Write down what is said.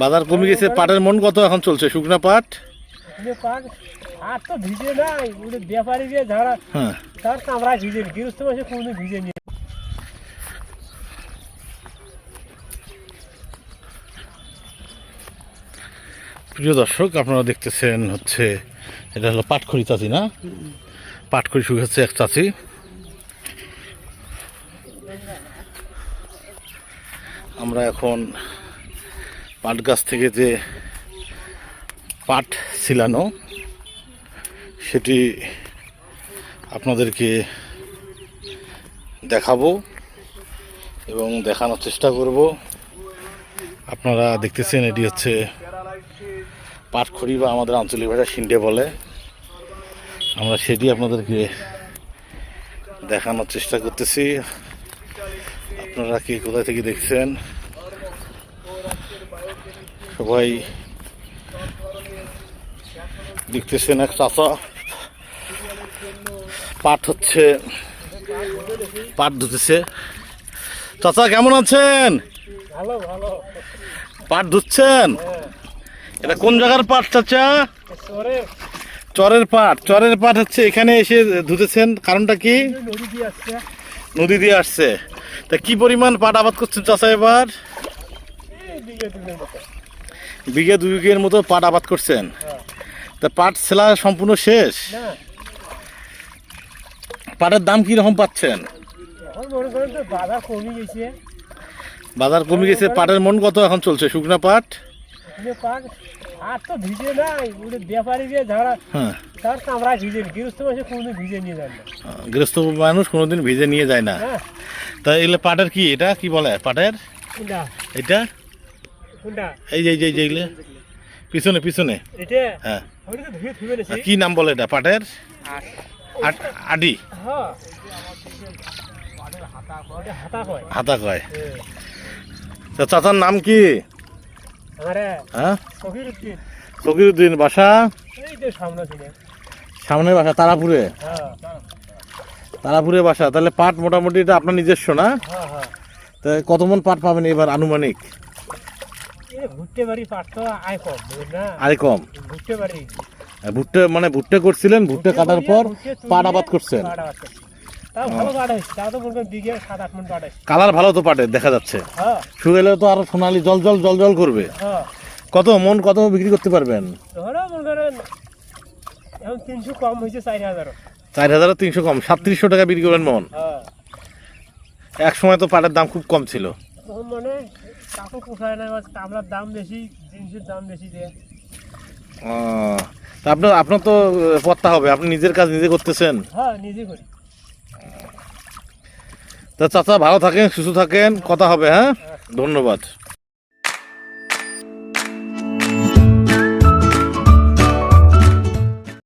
বাজার কমে গেছে পাটের মন কত এখন চলছে? শুকনা পাট? আর তো ভিজে নাই ব্যাপারী যে যারা হ্যাঁ। তার কামরা ভিজে গৃহস্থ মাসে কোনো ভিজে নি। প্রিয় দর্শক আপনারা দেখতেছেন হচ্ছে এটা হলো পাটখড়ি চাচি না? পাটখড়ি শুকাচ্ছে এক চাচি। আমরা এখন পাট গাছ থেকে যে পাট ছিলানো, সেটি আপনাদেরকে দেখাবো এবং দেখানোর চেষ্টা করব। আপনারা দেখতেছেন, এটি হচ্ছে পাটখড়ি বা আমাদের আঞ্চলিক ভাষা সিন্ডে বলে। আমরা সেটি আপনাদেরকে দেখানোর চেষ্টা করতেছি। আপনারা কি কোথায় থেকে দেখছেন? সবাই দেখতেছেন এক চাচা। পাট হচ্ছে পাট ধুতেছে। চাচা কেমন আছেন? পাট ধুচ্ছেন? এটা কোন জায়গার পাট চাচা? চরের। পাট চরের পাট হচ্ছে এখানে এসে ধুতেছেন। কারণটা কি? নদী দিয়ে আসছে। নদী দিয়ে আসছে। তা কি পরিমাণ পাট আবাদ করছেন চাষা এবার এই দিকে দিনের মতো বিঘে দুই বিঘের মতো পাট আবাদ করছেন। তা পাট সেলা সম্পূর্ণ শেষ? পাটের দাম কি রকম পাচ্ছেন বাজার কমে গেছে। পাটের মন কত এখন চলছে? শুকনা পাট? হ্যাঁ। গৃহস্থ মানুষ কোনোদিন ভিজে নিয়ে যায় না। হ্যাঁ। তা এগুলো পাটের কি এটা কি বলে? পাটের? এটা? এই যে এই যে যেগুলো পিছনে পিছনে। হ্যাঁ। কি নাম বলে এটা? পাটের? আট- আডি। হ্যাঁ। হাতা কয়। হাতা। তা চাচার নাম কি? হ্যাঁ? সফির ফকিরুদ্দিন বাসা? এই সামনে বাসা তারাপুরে? হ্যাঁ। তারাপুরে বাসা। তাহলে পাট মোটামুটি এটা আপনার নিজস্ব না? হ্যাঁ হ্যাঁ। তা কত মন পাট পাবেন এবার আনুমানিক? ভুট্টে বাড়ি পাট আয় কম না? আরে কম। ভুট্টে বাড়ি। ভুট্টে মানে ভুট্টে করছিলেন ভুট্টে কাটার পর পাট আবাদ করছেন। পাট ভালো পাট তো পাট হয়েছে কালার ভালো তো পাটের দেখা যাচ্ছে। হ্যাঁ। শুকাইলে তো আরও সোনালি জল জল জল জল করবে। হ্যাঁ। কত মন কত বিক্রি করতে পারবেন? তিনশো কম হয়েছে চার হাজার তিনশো কম সাতত্রিশশো টাকা বিক্রি করবেন মন। হ্যাঁ। এক সময় তো পাটের দাম খুব কম ছিল। তখন মানে কাকু পোষায় না কামলার দাম বেশি জিনিসের দাম বেশি দেয়। তা আপনার আপনার তো পত্তা হবে আপনি নিজের কাজ নিজে করতেছেন? হ্যাঁ নিজে করি। তা চাচা ভালো থাকেন সুস্থ থাকেন কথা হবে হ্যাঁ। ধন্যবাদ।